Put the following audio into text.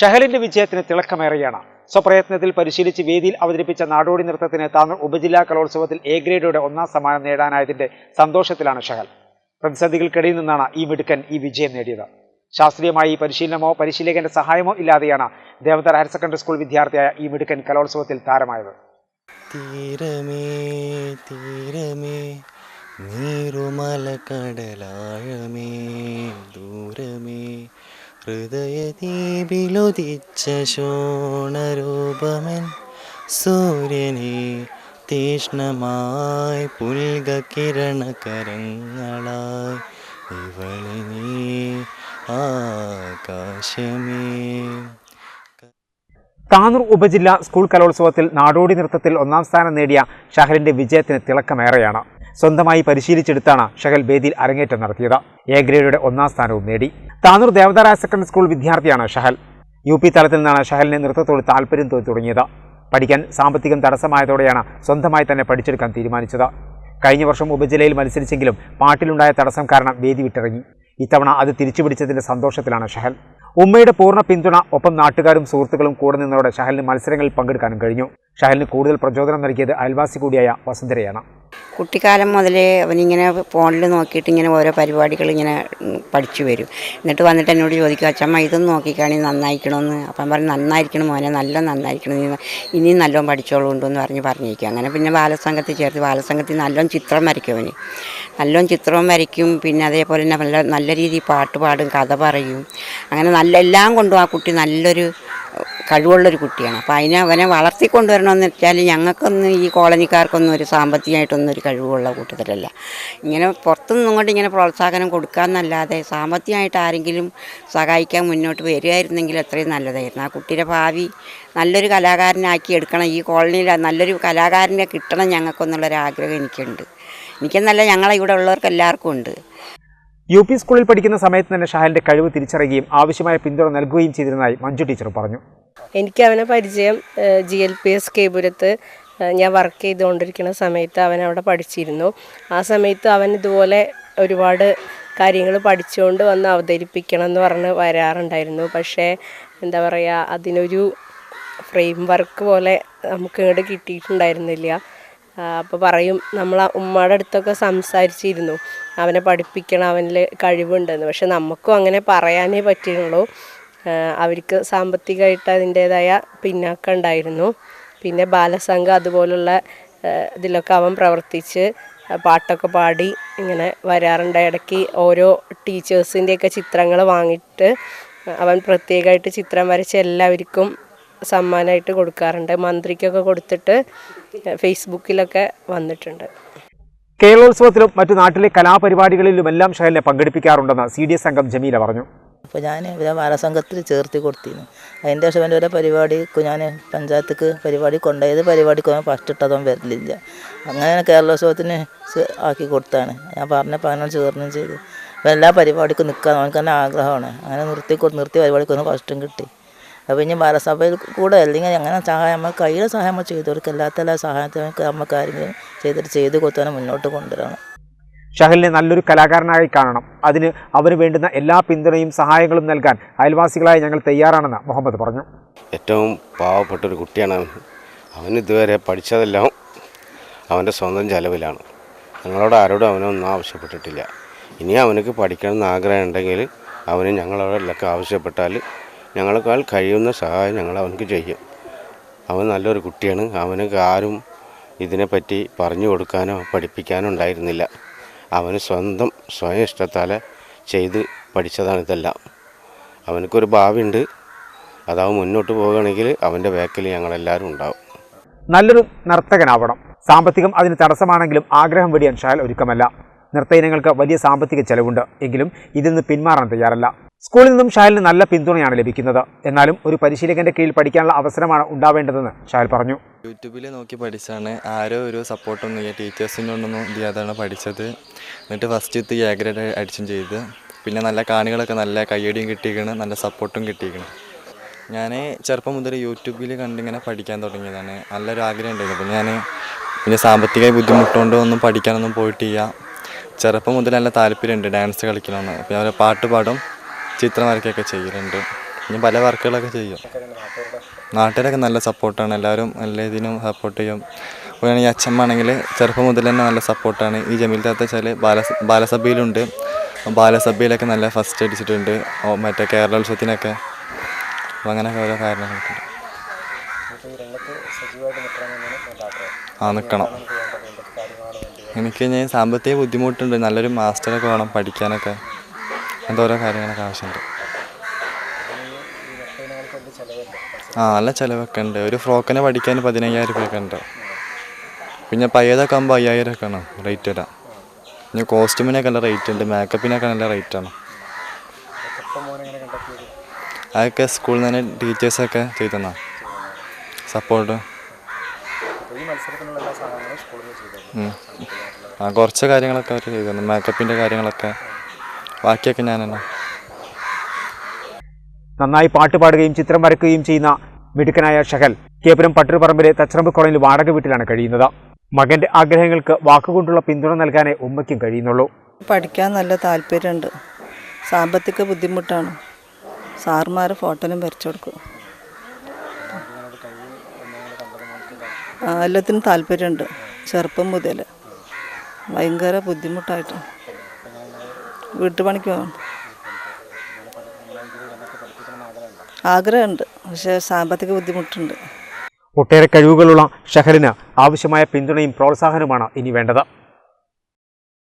ഷഹലിന്റെ വിജയത്തിന് തിളക്കമേറിയാണ്. സ്വപ്രയത്നത്തിൽ പരിശീലിച്ച് വേദിയിൽ അവതരിപ്പിച്ച നാടോടി നൃത്തത്തിന് താനൂർ ഉപജില്ലാ കലോത്സവത്തിൽ എ ഗ്രേഡോടെ ഒന്നാം സമ്മാനം നേടാനായതിന്റെ സന്തോഷത്തിലാണ് ഷഹൽ. പ്രതിസന്ധികൾക്കിടയിൽ നിന്നാണ് ഈ മിടുക്കൻ ഈ വിജയം നേടിയത്. ശാസ്ത്രീയമായി പരിശീലനമോ പരിശീലകന്റെ സഹായമോ ഇല്ലാതെയാണ് ദേവതര ഹയർ സെക്കൻഡറി സ്കൂൾ വിദ്യാർത്ഥിയായ ഈ മിടുക്കൻ കലോത്സവത്തിൽ താരമായത്. തീരമേ തീരമേ ദൂരമേ ഹൃദയദീപിലുദിച്ച ശോണരൂപമൻ സൂര്യനെ തീഷ്ണമായി പുൽക കിരണകരങ്ങളായി ഇവളെ നീ ആകാശമേ. താനൂർ ഉപജില്ല സ്കൂൾ കലോത്സവത്തിൽ നാടോടി നൃത്തത്തിൽ ഒന്നാം സ്ഥാനം നേടിയ ഷഹലിന്റെ വിജയത്തിന് തിളക്കമേറെയാണ്. സ്വന്തമായി പരിശീലിച്ചെടുത്താണ് ഷഹൽ വേദിയിൽ അരങ്ങേറ്റം നടത്തിയത്. എ ഗ്രേഡുടെ ഒന്നാം സ്ഥാനവും നേടി. താനൂർ ദേവദാര സെക്കൻഡറി സ്കൂൾ വിദ്യാർത്ഥിയാണ് ഷഹൽ. യു പി തലത്തിൽ നിന്നാണ് ഷഹലിനെ നൃത്തത്തോട് താല്പര്യം തോന്നി തുടങ്ങിയത്. പഠിക്കാൻ സാമ്പത്തികം തടസ്സമായതോടെയാണ് സ്വന്തമായി തന്നെ പഠിച്ചെടുക്കാൻ തീരുമാനിച്ചത്. കഴിഞ്ഞ വർഷം ഉപജില്ലയിൽ മത്സരിച്ചെങ്കിലും പാട്ടിലുണ്ടായ തടസ്സം കാരണം വേദി വിട്ടിറങ്ങി. ഇത്തവണ അത് തിരിച്ചുപിടിച്ചതിന്റെ സന്തോഷത്തിലാണ് ഷഹൽ. ഉമ്മയുടെ പൂർണ പിന്തുണ ഒപ്പം നാട്ടുകാരും സുഹൃത്തുക്കളും കൂടെ നിന്നതോടെ ഷഹലിന് മത്സരങ്ങളിൽ പങ്കെടുക്കാനും കഴിഞ്ഞു. ഷഹലിന് കൂടുതൽ പ്രചോദനം നൽകിയത് അയൽവാസി കൂടിയായ വസുന്ധരയാണ്. കുട്ടിക്കാലം മുതലേ അവനിങ്ങനെ ഫോണിൽ നോക്കിയിട്ട് ഇങ്ങനെ ഓരോ പരിപാടികൾ ഇങ്ങനെ പഠിച്ചു വരും. എന്നിട്ട് വന്നിട്ട് എന്നോട് ചോദിക്കും അച്ഛമ്മ ഇതൊന്നും നോക്കിക്കാണെങ്കിൽ നന്നായിരിക്കണമെന്ന് അപ്പം പറഞ്ഞു നന്നായിരിക്കണം മോനെ നല്ല നന്നായിരിക്കണം. നീ ഇനിയും നല്ലോണം പഠിച്ചോളൂ എന്ന് പറഞ്ഞ് പറഞ്ഞിരിക്കും. അങ്ങനെ പിന്നെ ബാലസംഘത്തിൽ ചേർത്ത് ബാലസംഘത്തിൽ നല്ലോണം ചിത്രം വരയ്ക്കും അവന്. നല്ലോണം ചിത്രവും വരയ്ക്കും പിന്നെ അതേപോലെ തന്നെ നല്ല നല്ല രീതിയിൽ പാട്ട് പാടും കഥ പറയും. അങ്ങനെ നല്ല എല്ലാം കൊണ്ടും ആ കുട്ടി നല്ലൊരു കഴിവുള്ളൊരു കുട്ടിയാണ്. അപ്പോൾ അതിനെ അവനെ വളർത്തിക്കൊണ്ടുവരണമെന്ന് വെച്ചാൽ ഞങ്ങൾക്കൊന്നും ഈ കോളനിക്കാർക്കൊന്നും ഒരു സാമ്പത്തികമായിട്ടൊന്നും ഒരു കഴിവുള്ള കൂട്ടത്തിലല്ല. ഇങ്ങനെ പുറത്തുനിന്നും ഇങ്ങോട്ട് ഇങ്ങനെ പ്രോത്സാഹനം കൊടുക്കാമെന്നല്ലാതെ സാമ്പത്തികമായിട്ട് ആരെങ്കിലും സഹായിക്കാൻ മുന്നോട്ട് വരികയായിരുന്നെങ്കിൽ അത്രയും നല്ലതായിരുന്നു. ആ കുട്ടിയുടെ ഭാവി നല്ലൊരു കലാകാരനാക്കി എടുക്കണം. ഈ കോളനിയിൽ നല്ലൊരു കലാകാരനെ കിട്ടണം ഞങ്ങൾക്കെന്നുള്ളൊരു ആഗ്രഹം എനിക്കുണ്ട്. എനിക്കെന്നല്ല ഞങ്ങളെ ഇവിടെ ഉള്ളവർക്ക് എല്ലാവർക്കും ഉണ്ട്. യു പി സ്കൂളിൽ പഠിക്കുന്ന സമയത്ത് തന്നെ ഷഹലിന്റെ കഴിവ് തിരിച്ചറിയുകയും ആവശ്യമായ പിന്തുണ നൽകുകയും ചെയ്തിരുന്നതായി മഞ്ജു ടീച്ചർ പറഞ്ഞു. എനിക്ക് അവനെ പരിചയം ജി എൽ പി എസ് കേപുരത്ത് പുരത്ത് ഞാൻ വർക്ക് ചെയ്തുകൊണ്ടിരിക്കുന്ന സമയത്ത് അവൻ അവിടെ പഠിച്ചിരുന്നു. ആ സമയത്ത് അവൻ ഇതുപോലെ ഒരുപാട് കാര്യങ്ങൾ പഠിച്ചുകൊണ്ട് വന്ന് അവതരിപ്പിക്കണം എന്ന് പറഞ്ഞ് വരാറുണ്ടായിരുന്നു. പക്ഷേ എന്താ പറയുക അതിനൊരു ഫ്രെയിം വർക്ക് പോലെ നമുക്ക് ഇങ്ങോട്ട് കിട്ടിയിട്ടുണ്ടായിരുന്നില്ല. അപ്പോൾ പറയും നമ്മൾ ഉമ്മയുടെ അടുത്തൊക്കെ സംസാരിച്ചിരുന്നു. അവനെ പഠിപ്പിക്കണം അവനിൽ കഴിവുണ്ടെന്ന്. പക്ഷെ നമുക്കും അങ്ങനെ പറയാനേ പറ്റുള്ളൂ അവർക്ക് സാമ്പത്തികമായിട്ട് അതിന്റേതായ പിന്നാക്കം ഉണ്ടായിരുന്നു. പിന്നെ ബാലസംഘം അതുപോലുള്ള ഇതിലൊക്കെ അവൻ പ്രവർത്തിച്ച് പാട്ടൊക്കെ പാടി ഇങ്ങനെ വരാറുണ്ട്. ഇടയ്ക്ക് ഓരോ ടീച്ചേഴ്സിന്റെയൊക്കെ ചിത്രങ്ങൾ വാങ്ങിയിട്ട് അവൻ പ്രത്യേകമായിട്ട് ചിത്രം വരച്ച് എല്ലാവർക്കും സമ്മാനമായിട്ട് കൊടുക്കാറുണ്ട്. മന്ത്രിക്കൊക്കെ കൊടുത്തിട്ട് ഫേസ്ബുക്കിലൊക്കെ വന്നിട്ടുണ്ട്. കേരളോത്സവത്തിലും മറ്റു നാട്ടിലെ കലാപരിപാടികളിലുമെല്ലാം ഷഹലിനെ പങ്കെടുപ്പിക്കാറുണ്ടെന്ന് സി ഡി എസ് അംഗം ജമീല പറഞ്ഞു. അപ്പോൾ ഞാൻ ഇവരെ ബാലസംഘത്തിൽ ചേർത്തി കൊടുത്തിരുന്നു. അതിന്റെ ശേഷം എന്റെ ഓരോ പരിപാടിക്ക് ഞാൻ പഞ്ചായത്തേക്ക് പരിപാടി കൊണ്ടുപോയത് പരിപാടിക്ക് അവൻ ഫസ്റ്റ് ഇട്ടതും വരലില്ല. അങ്ങനെ കേരളോത്സവത്തിന് ആക്കി കൊടുത്താണ്. ഞാൻ പറഞ്ഞപ്പോൾ അങ്ങനെ ചേർന്നും ചെയ്തു. എല്ലാ പരിപാടിക്കും നിൽക്കാൻ അവനക്ക് തന്നെ ആഗ്രഹമാണ്. അങ്ങനെ നിർത്തി നിർത്തി പരിപാടിക്കൊന്ന് ഫസ്റ്റും കിട്ടി. അപ്പോൾ ഇനി ബാലസഭയിൽ കൂടെ അല്ലെങ്കിൽ അങ്ങനെ സഹായം നമ്മൾ കയ്യിലെ സഹായം നമ്മൾ ചെയ്തു കൊടുക്കുക അല്ലാത്ത എല്ലാ സഹായത്തിനൊക്കെ നമുക്ക് ആരെങ്കിലും ചെയ്തിട്ട് ചെയ്ത് കൊടുത്താൽ മുന്നോട്ട് കൊണ്ടുവരണം. ഷഹലിനെ നല്ലൊരു കലാകാരനായി കാണണം. അതിന് അവന് വേണ്ടുന്ന എല്ലാ പിന്തുണയും സഹായങ്ങളും നൽകാൻ അയൽവാസികളായി ഞങ്ങൾ തയ്യാറാണെന്ന് മുഹമ്മദ് പറഞ്ഞു. ഏറ്റവും പാവപ്പെട്ട ഒരു കുട്ടിയാണ് അവൻ. അവൻ ഇതുവരെ പഠിച്ചതെല്ലാം അവന്റെ സ്വന്തം ചെലവിലാണ്. ഞങ്ങളോട് ആരോടും അവനൊന്നും ആവശ്യപ്പെട്ടിട്ടില്ല. ഇനി അവനക്ക് പഠിക്കണമെന്ന് ആഗ്രഹം ഉണ്ടെങ്കിൽ അവന് ഞങ്ങളോടൊക്കെ ആവശ്യപ്പെട്ടാൽ ഞങ്ങളെക്കാൾ കഴിയുന്ന സഹായം ഞങ്ങൾ അവനക്ക് ചെയ്യും. അവൻ നല്ലൊരു കുട്ടിയാണ്. അവന് ആരും ഇതിനെപ്പറ്റി പറഞ്ഞു കൊടുക്കാനോ പഠിപ്പിക്കാനോ ഉണ്ടായിരുന്നില്ല. അവന് സ്വന്തം സ്വയം ഇഷ്ടത്താൽ ചെയ്ത് പഠിച്ചതാണ് ഇതെല്ലാം. അവനക്കൊരു ഭാവിയുണ്ട്. അതാവ് മുന്നോട്ട് പോവുകയാണെങ്കിൽ അവന്റെ ബാക്കിൽ ഞങ്ങളെല്ലാവരും ഉണ്ടാവും. നല്ലൊരു നർത്തകനാവണം. സാമ്പത്തികം അതിന് തടസ്സമാണെങ്കിലും ആഗ്രഹം വെടിയാൻ ഷാൽ ഒരുക്കമല്ല. നൃത്ത ഇനങ്ങൾക്ക് വലിയ സാമ്പത്തിക ചെലവുണ്ട്. എങ്കിലും ഇതിൽ നിന്ന് പിന്മാറാൻ തയ്യാറല്ല. സ്കൂളിൽ നിന്നും ഷാലിന് നല്ല പിന്തുണയാണ് ലഭിക്കുന്നത്. എന്നാലും ഒരു പരിശീലകന്റെ കീഴിൽ പഠിക്കാനുള്ള അവസരമാണ് ഉണ്ടാവേണ്ടതെന്ന് ഷാൽ പറഞ്ഞു. യൂട്യൂബിൽ നോക്കി പഠിച്ചാണ് ആരോ ഒരു സപ്പോർട്ടൊന്നും ഇല്ല. ടീച്ചേഴ്സിനോടൊന്നും ഇല്ലാതാണ് പഠിച്ചത്. എന്നിട്ട് ഫസ്റ്റ് എ ഗ്രേഡ് അടിച്ചും ചെയ്ത്. പിന്നെ നല്ല കാണികളൊക്കെ നല്ല കയ്യടിയും കിട്ടിയിരിക്കണം നല്ല സപ്പോർട്ടും കിട്ടിയിരിക്കണം. ഞാൻ ചെറുപ്പം മുതൽ യൂട്യൂബിൽ കണ്ടിങ്ങനെ പഠിക്കാൻ തുടങ്ങിയതാണ്. നല്ലൊരു ആഗ്രഹം ഉണ്ടായിരുന്നു. ഞാൻ പിന്നെ സാമ്പത്തിക ബുദ്ധിമുട്ടുകൊണ്ട് ഒന്നും പഠിക്കാനൊന്നും പോയിട്ടില്ല. ചെറുപ്പം മുതൽ നല്ല താല്പര്യമുണ്ട്. ഡാൻസ് കളിക്കണമെന്ന് പിന്നെ ഞാൻ പാട്ട് പാടും. ചിത്രം വരയ്ക്കൊക്കെ ചെയ്യലുണ്ട് ഇനി പല വർക്കുകളൊക്കെ ചെയ്യും. നാട്ടിലൊക്കെ നല്ല സപ്പോർട്ടാണ്. എല്ലാവരും എല്ലാ ഇതിനും സപ്പോർട്ട് ചെയ്യും. ഈ അച്ഛമ്മ ആണെങ്കിൽ ചെറുപ്പം മുതൽ തന്നെ നല്ല സപ്പോർട്ടാണ്. ഈ ജമീൽ താത്ത വെച്ചാൽ ബാലസ ബാലസഭയിലുണ്ട്. ബാലസഭയിലൊക്കെ നല്ല ഫസ്റ്റ് അടിച്ചിട്ടുണ്ട്. മറ്റേ കേരളോത്സവത്തിനൊക്കെ. അപ്പോൾ അങ്ങനെയൊക്കെ ഓരോ കാരണങ്ങളൊക്കെ ആ നിൽക്കണം എനിക്ക് ഞാൻ സാമ്പത്തിക ബുദ്ധിമുട്ടുണ്ട്. നല്ലൊരു മാസ്റ്ററൊക്കെ വേണം പഠിക്കാനൊക്കെ. അങ്ങനത്തെ ഓരോ കാര്യങ്ങളൊക്കെ ആവശ്യമുണ്ട്. ആ നല്ല ചിലവൊക്കെ ഉണ്ട്. ഒരു ഫ്രോക്കിനെ പഠിക്കാൻ പതിനയ്യായിരം രൂപയൊക്കെ ഉണ്ട്. പിന്നെ പയ്യതൊക്കെ ആകുമ്പോൾ അയ്യായിരം ഒക്കെ ആണ് റേറ്റ് വരാം. പിന്നെ കോസ്റ്റ്യൂമിനൊക്കെ നല്ല റേറ്റ് ഉണ്ട്. മേക്കപ്പിനൊക്കെ നല്ല റേറ്റാണ് അതൊക്കെ സ്കൂളിൽ നിന്ന് തന്നെ ടീച്ചേഴ്സൊക്കെ ചെയ്തു തന്നാ സപ്പോർട്ട്. ആ കുറച്ച് കാര്യങ്ങളൊക്കെ അവർ ചെയ്തു മേക്കപ്പിന്റെ കാര്യങ്ങളൊക്കെ ബാക്കിയൊക്കെ ഞാൻ തന്നെ നന്നായി പാട്ട് പാടുകയും ചിത്രം വരക്കുകയും ചെയ്യുന്ന മിടുക്കനായ ഷഹൽ കേപുരം പട്ടൂർപറമ്പിലെ തച്ചറമ്പ് കോളനിയിൽ വാടക വീട്ടിലാണ് കഴിയുന്നത്. മകന്റെ ആഗ്രഹങ്ങൾക്ക് വാക്കുകൊണ്ടുള്ള പിന്തുണ നൽകാനേ ഉമ്മയ്ക്കും കഴിയുന്നുള്ളൂ. പഠിക്കാൻ നല്ല താല്പര്യമുണ്ട്. സാമ്പത്തിക ബുദ്ധിമുട്ടാണ്. സാർമാർ ഫോട്ടോലും വരച്ചു കൊടുക്കും. എല്ലാത്തിനും താല്പര്യമുണ്ട്. ചെറുപ്പം മുതൽ ഭയങ്കര ബുദ്ധിമുട്ടായിട്ട്. വീട്ടുപണിക്ക് പോകണം ആഗ്രഹമുണ്ട്. പക്ഷേ സാമ്പത്തിക ബുദ്ധിമുട്ടുണ്ട്. ഒട്ടേറെ കഴിവുകളുള്ള ഷഹലിന് ആവശ്യമായ പിന്തുണയും പ്രോത്സാഹനവുമാണ് ഇനി വേണ്ടത്.